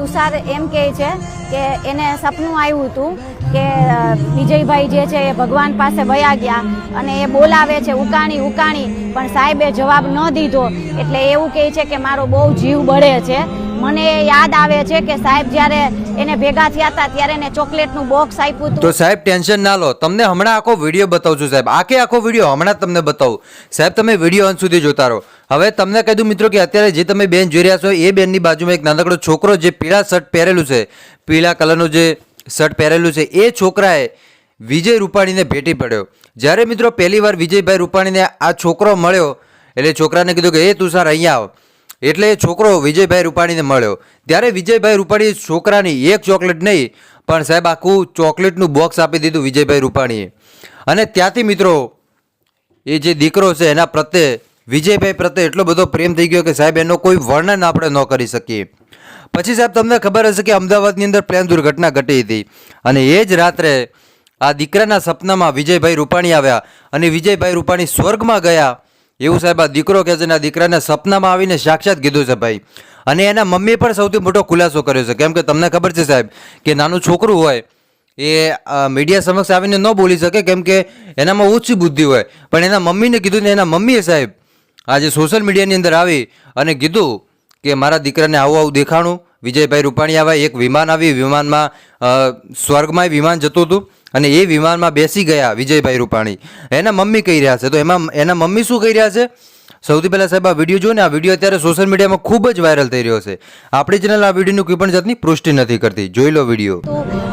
તુષાર એમ કહે છે કે એને સપનું આવ્યું હતું કે વિજયભાઈ જે છે એ ભગવાન પાસે વયા ગયા અને એ બોલાવે છે, ઉકાણી ઉકાણી. પણ સાહેબે જવાબ ન દીધો. એટલે એવું કહે છે કે, મારો બહુ જીવ બળે છે. મને યાદ આવે છે કે સાહેબ જ્યારે એને ભેગા થયા હતા ત્યારે એને ચોકલેટનું બોક્સ આપ્યું તો સાહેબ, ટેન્શન ના લો. તમને હમણાં આખો વીડિયો બતાવું છું સાહેબ. આખે આખો વીડિયો હમણાં તમને બતાવું. સાહેબ, તમે વીડિયો અંત સુધી જોતા રહો. હવે તમને કહી દઉં મિત્રો કે અત્યારે જે તમે બેન જોઈ રહ્યા છો, એ બેનની બાજુમાં એક નાનકડો છોકરો જે પીળા શર્ટ પહેરેલું છે, પીળા કલરનું જે શર્ટ પહેરેલું છે, એ છોકરાએ વિજય રૂપાણીને ભેટી પડ્યો. જ્યારે મિત્રો પહેલીવાર વિજયભાઈ રૂપાણીને આ છોકરો મળ્યો, એટલે છોકરાને કીધું કે, એ તુષાર અહીંયા આવ. એટલે એ છોકરો વિજયભાઈ રૂપાણીને મળ્યો. ત્યારે વિજયભાઈ રૂપાણીએ છોકરાની એક ચોકલેટ નહીં, પણ સાહેબ આખું ચોકલેટનું બોક્સ આપી દીધું વિજયભાઈ રૂપાણીએ. અને ત્યાંથી મિત્રો, એ જે દીકરો છે, એના પ્રત્યે વિજયભાઈ પ્રત્યે એટલો બધો પ્રેમ થઈ ગયો કે સાહેબ, એનો કોઈ વર્ણન આપણે ન કરી શકીએ. પછી સાહેબ, તમને ખબર હશે કે અમદાવાદની અંદર પ્લેન દુર્ઘટના ઘટી હતી. અને એ જ રાત્રે આ દીકરાના સપનામાં વિજયભાઈ રૂપાણી આવ્યા અને વિજયભાઈ રૂપાણી સ્વર્ગમાં ગયા. એવું સાહેબ, આ દીકરો કહે છે અને આ દીકરાના સપનામાં આવીને સાક્ષાત કીધું છે ભાઈ. અને એના મમ્મીએ પણ સૌથી મોટો ખુલાસો કર્યો છે. કેમ કે તમને ખબર છે સાહેબ કે નાનું છોકરું હોય એ મીડિયા સમક્ષ આવીને ન બોલી શકે, કેમ કે એનામાં ઓછી બુદ્ધિ હોય. પણ એના મમ્મીને કીધું ને એના મમ્મીએ સાહેબ આજે સોશિયલ મીડિયાની અંદર આવી અને કીધું કે મારા દીકરાને આવું આવું દેખાણું. વિજયભાઈ રૂપાણી આવ્યા એક વિમાન આવી, વિમાનમાં સ્વર્ગમાં વિમાન જતું હતું અને એ વિમાનમાં બેસી ગયા વિજયભાઈ રૂપાણી. એના મમ્મી કહી રહ્યા છે. તો એમાં, એના મમ્મી શું કહી રહ્યા છે? સૌથી પહેલાં સાહેબ, આ વીડિયો જોઈને આ વીડિયો અત્યારે સોશિયલ મીડિયામાં ખૂબ જ વાયરલ થઈ રહ્યો છે. આપણી ચેનલ આ વિડીયોની કોઈ પણ જાતની પુષ્ટિ નથી કરતી. જોઈ લો વીડિયો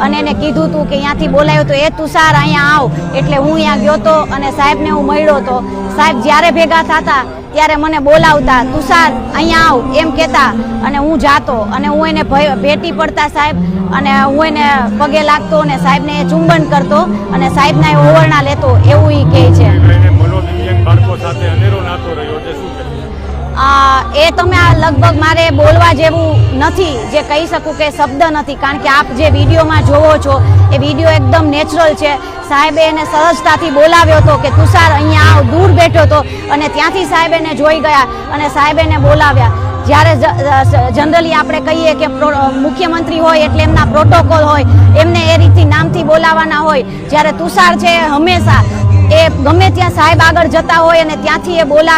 અને એને કીધું તું કે અહીંયાથી બોલાયો તો, એ તુષાર અહીંયા આવ. એટલે હું અહીંયા ગયો તો અને સાહેબને હું મળ્યો તો. સાહેબ, જ્યારે ભેગા થતા, ત્યારે મને બોલાવતા તુષાર અહીંયા આવ. એમ કહેતા. અને હું જાતો અને હું એને ભેટી પડતા સાહેબ, અને હું એને પગે લાગતો અને સાહેબને ચુંબન કરતો અને સાહેબના એ ઓવરણા લેતો. એવું એ કહે છે. બાળકો સાથે અનેરો નાતો રહ્યો છે શું કહેશો? આ, એ તમે આ લગભગ મારે બોલવા જેવું નથી જે કહી શકું કે શબ્દ નથી કારણ કે આપ જે વિડીયોમાં જોવો છો એ વીડિયો એકદમ નેચરલ છે. સાહેબે એને સહજતાથી બોલાવ્યો હતો કે તુષાર અહીંયા આવ દૂર બેઠો હતો અને ત્યાંથી સાહેબ એને જોઈ ગયા અને સાહેબ એને બોલાવ્યા. જ્યારે જનરલી આપણે કહીએ કે મુખ્યમંત્રી હોય એટલે એમના પ્રોટોકોલ હોય એમને એ રીતથી નામથી બોલાવવાના હોય. જ્યારે તુષાર છે હંમેશા એ ગમે ત્યાં સાહેબ આગળ જતા હોય અને ત્યાંથી એ બોલાવે.